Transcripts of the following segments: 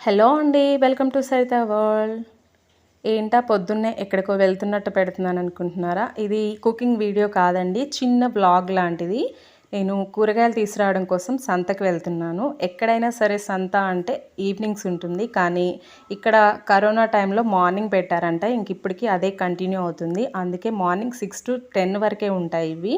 Hello అండి welcome to Saritha world. ఏంటా పొద్దున్నే ఎక్కడికో వెళ్తున్నట్టు పెడుతున్నాను అనుకుంటున్నారా? ఇది కుకింగ్ వీడియో కాదండి చిన్న బ్లాగ్ లాంటిది. నేను కూరగాయలు తీసుకురావడం కోసం సంతకు వెళ్తున్నాను. ఎక్కడైనా సరే సంత అంటే ఈవినింగ్స్ ఉంటుంది. కానీ ఇక్కడ కరోనా టైంలో మార్నింగ్ పెట్టారంట. ఇంక ఇప్పటికీ అదే కంటిన్యూ అవుతుంది. అందుకే మార్నింగ్ సిక్స్ టు టెన్ వరకే ఉంటాయి ఇవి.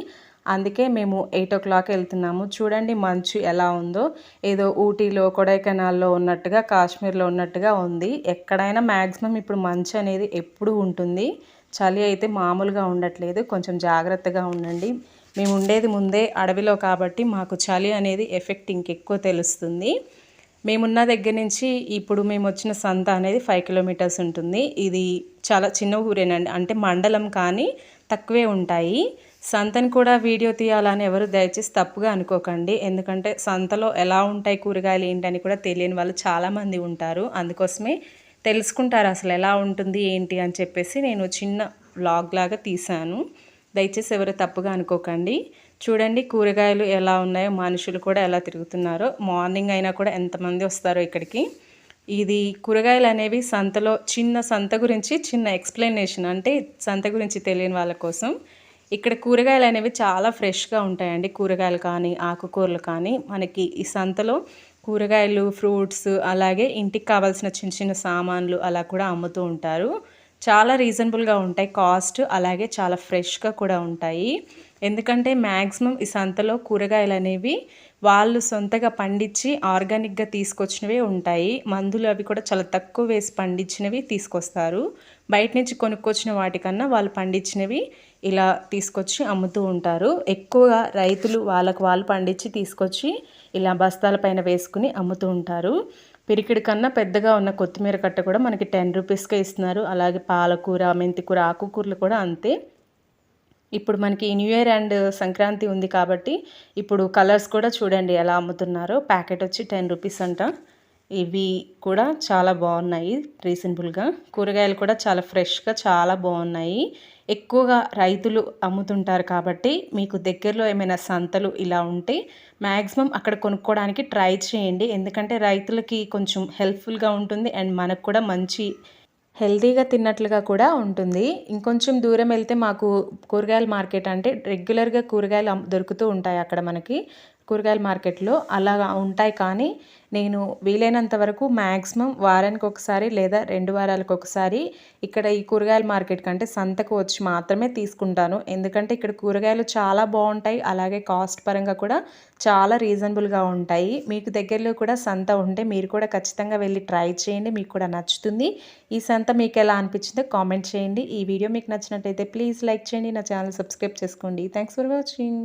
అందుకే మేము ఎయిట్ ఓ క్లాక్ వెళ్తున్నాము. చూడండి మంచు ఎలా ఉందో. ఏదో ఊటీలో కొడైకెనాల్లో ఉన్నట్టుగా కాశ్మీర్లో ఉన్నట్టుగా ఉంది. ఎక్కడైనా మ్యాక్సిమం ఇప్పుడు మంచు అనేది ఎప్పుడు ఉంటుంది. చలి అయితే మామూలుగా ఉండట్లేదు. కొంచెం జాగ్రత్తగా ఉండండి. మేము ఉండేది ముందే అడవిలో కాబట్టి మాకు చలి అనేది ఎఫెక్ట్ ఇంకెక్కువ తెలుస్తుంది. మేమున్న దగ్గర నుంచి ఇప్పుడు మేము వచ్చిన సంత అనేది ఫైవ్ కిలోమీటర్స్ ఉంటుంది. ఇది చాలా చిన్న ఊరేనండి. అంటే మండలం కానీ తక్కువే ఉంటాయి. సంతని కూడా వీడియో తీయాలని ఎవరు దయచేసి తప్పుగా అనుకోకండి. ఎందుకంటే సంతలో ఎలా ఉంటాయి కూరగాయలు ఏంటని కూడా తెలియని వాళ్ళు చాలామంది ఉంటారు. అందుకోసమే తెలుసుకుంటారు అసలు ఎలా ఉంటుంది ఏంటి అని చెప్పేసి నేను చిన్న వ్లాగ్ లాగా తీశాను. దయచేసి ఎవరు తప్పుగా అనుకోకండి. చూడండి కూరగాయలు ఎలా ఉన్నాయో మనుషులు కూడా ఎలా తిరుగుతున్నారో మార్నింగ్ అయినా కూడా ఎంతమంది వస్తారో ఇక్కడికి. ఇది కూరగాయలు అనేవి సంతలో చిన్న సంత గురించి చిన్న ఎక్స్ప్లెనేషన్ అంటే సంత గురించి తెలియని వాళ్ళ కోసం. ఇక్కడ కూరగాయలు అనేవి చాలా ఫ్రెష్గా ఉంటాయండి. కూరగాయలు కానీ ఆకుకూరలు కానీ. మనకి ఈ సంతలో కూరగాయలు ఫ్రూట్స్ అలాగే ఇంటికి కావాల్సిన చిన్న చిన్న సామాన్లు అలా కూడా అమ్ముతూ ఉంటారు. చాలా రీజనబుల్గా ఉంటాయి. కాస్ట్ అలాగే చాలా ఫ్రెష్గా కూడా ఉంటాయి. ఎందుకంటే మ్యాక్సిమం ఈ సంతలో కూరగాయలు అనేవి వాళ్ళు సొంతగా పండించి ఆర్గానిక్గా తీసుకొచ్చినవే ఉంటాయి. మందులు అవి కూడా చాలా తక్కువ వేసి పండించినవి తీసుకొస్తారు. బయట నుంచి కొనుక్కొచ్చిన వాటికన్నా వాళ్ళు పండించినవి ఇలా తీసుకొచ్చి అమ్ముతూ ఉంటారు. ఎక్కువగా రైతులు వాళ్ళకు వాళ్ళు పండించి తీసుకొచ్చి ఇలా బస్తాల పైన వేసుకుని అమ్ముతూ ఉంటారు. పిరికిడి కన్నా పెద్దగా ఉన్న కొత్తిమీర కట్ట కూడా మనకి టెన్ రూపీస్కే ఇస్తున్నారు. అలాగే పాలకూర మెంతికూర ఆకుకూరలు కూడా అంతే. ఇప్పుడు మనకి న్యూ ఇయర్ అండ్ సంక్రాంతి ఉంది కాబట్టి ఇప్పుడు కలర్స్ కూడా చూడండి ఎలా అమ్ముతున్నారో. ప్యాకెట్ వచ్చి టెన్ రూపీస్ అంట. ఇవి కూడా చాలా బాగున్నాయి రీజనబుల్గా. కూరగాయలు కూడా చాలా ఫ్రెష్గా చాలా బాగున్నాయి. ఎక్కువగా రైతులు అమ్ముతుంటారు కాబట్టి మీకు దగ్గరలో ఏమైనా సంతలు ఇలా ఉంటే మ్యాక్సిమం అక్కడ కొనుక్కోవడానికి ట్రై చేయండి. ఎందుకంటే రైతులకి కొంచెం హెల్ప్ఫుల్గా ఉంటుంది అండ్ మనకు కూడా మంచి హెల్తీగా తిన్నట్లుగా కూడా ఉంటుంది. ఇంకొంచెం దూరం వెళ్తే మాకు కూరగాయల మార్కెట్ అంటే రెగ్యులర్గా కూరగాయలు దొరుకుతూ ఉంటాయి అక్కడ మనకి. కూరగాయల మార్కెట్లో అలాగా ఉంటాయి కానీ నేను వీలైనంత వరకు మ్యాక్సిమం వారానికి ఒకసారి లేదా రెండు వారాలకు ఒకసారి ఇక్కడ ఈ కూరగాయల మార్కెట్ కంటే సంతకు వచ్చి మాత్రమే తీసుకుంటాను. ఎందుకంటే ఇక్కడ కూరగాయలు చాలా బాగుంటాయి అలాగే కాస్ట్ పరంగా కూడా చాలా రీజనబుల్గా ఉంటాయి. మీకు దగ్గరలో కూడా సంత ఉంటే మీరు కూడా ఖచ్చితంగా వెళ్ళి ట్రై చేయండి మీకు కూడా నచ్చుతుంది. ఈ సంత మీకు ఎలా అనిపించిందో కామెంట్ చేయండి. ఈ వీడియో మీకు నచ్చినట్టయితే ప్లీజ్ లైక్ చేయండి నా ఛానల్ సబ్స్క్రైబ్ చేసుకోండి. Thanks for watching.